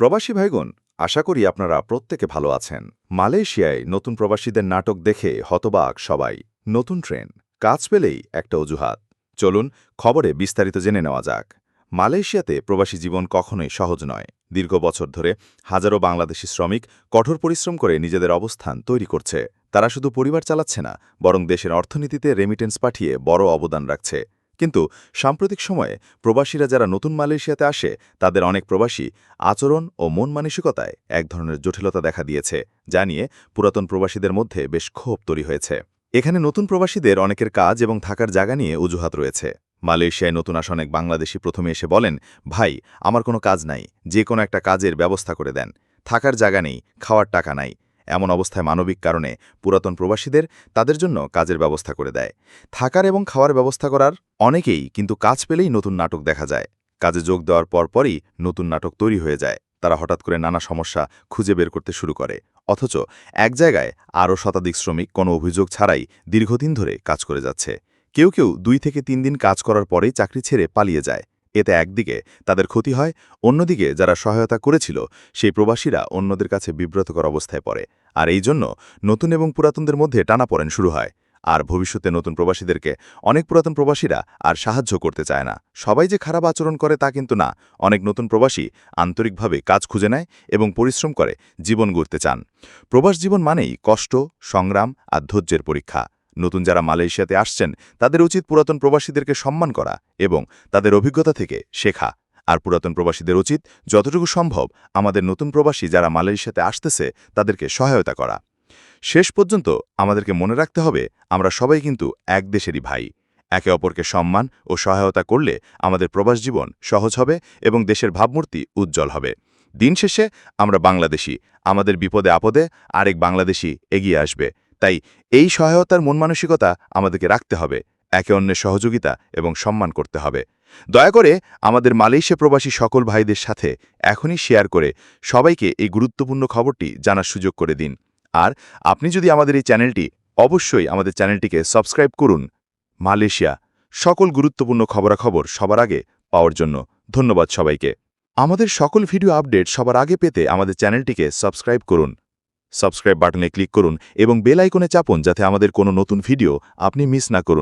প্রবাসী ভাইগণ, আশা করি আপনারা প্রত্যেকে ভালো আছেন। মালয়েশিয়ায় নতুন প্রবাসীদের নাটক দেখে হতবাক সবাই। নতুন ট্রেন, কাজ পেলেই একটা অজুহাত। চলুন খবরে বিস্তারিত জেনে নেওয়া যাক। মালয়েশিয়াতে প্রবাসী জীবন কখনোই সহজ নয়। দীর্ঘ বছর ধরে হাজারো বাংলাদেশি শ্রমিক কঠোর পরিশ্রম করে নিজেদের অবস্থান তৈরি করছে। তারা শুধু পরিবার চালাচ্ছে না, বরং দেশের অর্থনীতিতে রেমিটেন্স পাঠিয়ে বড় অবদান রাখছে। কিন্তু সাম্প্রতিক সময়ে প্রবাসীরা যারা নতুন মালয়েশিয়াতে আসে, তাদের অনেক প্রবাসী আচরণ ও মন মানসিকতায় এক ধরনের জটিলতা দেখা দিয়েছে, যা নিয়ে পুরাতন প্রবাসীদের মধ্যে বেশ ক্ষোভ তৈরি হয়েছে। এখানে নতুন প্রবাসীদের অনেকের কাজ এবং থাকার জায়গা নিয়ে অজুহাত রয়েছে। মালয়েশিয়ায় নতুন আসা অনেক বাংলাদেশি প্রথমে এসে বলেন, ভাই, আমার কোনো কাজ নাই, যে কোনো একটা কাজের ব্যবস্থা করে দেন। থাকার জায়গা নেই, খাওয়ার টাকা নাই। এমন অবস্থায় মানবিক কারণে পুরাতন প্রবাসীদের তাদের জন্য কাজের ব্যবস্থা করে দেয়। থাকার এবং খাওয়ার ব্যবস্থা করার অনেকেই কিন্তু কাজ পেলেই নতুন নাটক দেখা যায়। কাজে যোগ দেওয়ার পরপরই নতুন নাটক তৈরি হয়ে যায়। তারা হঠাৎ করে নানা সমস্যা খুঁজে বের করতে শুরু করে। অথচ এক জায়গায় আরও শতাধিক শ্রমিক কোনো অভিযোগ ছাড়াই দীর্ঘদিন ধরে কাজ করে যাচ্ছে। কেউ কেউ দুই থেকে তিন দিন কাজ করার পরেই চাকরি ছেড়ে পালিয়ে যায়। এতে একদিকে তাদের ক্ষতি হয়, অন্যদিকে যারা সহায়তা করেছিল, সেই প্রবাসীরা অন্যদের কাছে বিব্রতকর অবস্থায় পড়ে। আর এই জন্য নতুন এবং পুরাতনদের মধ্যে টানাপড়েন শুরু হয়। আর ভবিষ্যতে নতুন প্রবাসীদেরকে অনেক পুরাতন প্রবাসীরা আর সাহায্য করতে চায় না। সবাই যে খারাপ আচরণ করে তা কিন্তু না। অনেক নতুন প্রবাসী আন্তরিকভাবে কাজ খুঁজে নেয় এবং পরিশ্রম করে জীবন গড়তে চান। প্রবাস জীবন মানেই কষ্ট, সংগ্রাম আর ধৈর্যের পরীক্ষা। নতুন যারা মালয়েশিয়াতে আসছেন, তাদের উচিত পুরাতন প্রবাসীদেরকে সম্মান করা এবং তাদের অভিজ্ঞতা থেকে শেখা। আর পুরাতন প্রবাসীদের উচিত যতটুকু সম্ভব আমাদের নতুন প্রবাসী যারা মালয়েশিয়াতে আসতেছে, তাদেরকে সহায়তা করা। শেষ পর্যন্ত আমাদেরকে মনে রাখতে হবে, আমরা সবাই কিন্তু এক দেশেরই ভাই। একে অপরকে সম্মান ও সহায়তা করলে আমাদের প্রবাস জীবন সহজ হবে এবং দেশের ভাবমূর্তি উজ্জ্বল হবে। দিন শেষে আমরা বাংলাদেশি, আমাদের বিপদে আপদে আরেক বাংলাদেশি এগিয়ে আসবে। তাই এই সহায়তার মন মানসিকতা আমাদেরকে রাখতে হবে, একে অন্যের সহযোগিতা এবং সম্মান করতে হবে। দয়া করে আমাদের মালয়েশিয়া প্রবাসী সকল ভাইদের সাথে এখনই শেয়ার করে সবাইকে এই গুরুত্বপূর্ণ খবরটি জানার সুযোগ করে দিন। আর আপনি যদি আমাদের এই চ্যানেলটি অবশ্যই আমাদের চ্যানেলটিকে সাবস্ক্রাইব করুন, মালয়েশিয়া সকল গুরুত্বপূর্ণ খবরাখবর সবার আগে পাওয়ার জন্য ধন্যবাদ সবাইকে। আমাদের সকল ভিডিও আপডেট সবার আগে পেতে আমাদের চ্যানেলটিকে সাবস্ক্রাইব করুন। সাবস্ক্রাইব বাটনে ক্লিক করুন এবং বেল আইকনে চাপুন যাতে আমাদের কোনো নতুন ভিডিও আপনি মিস না করুন।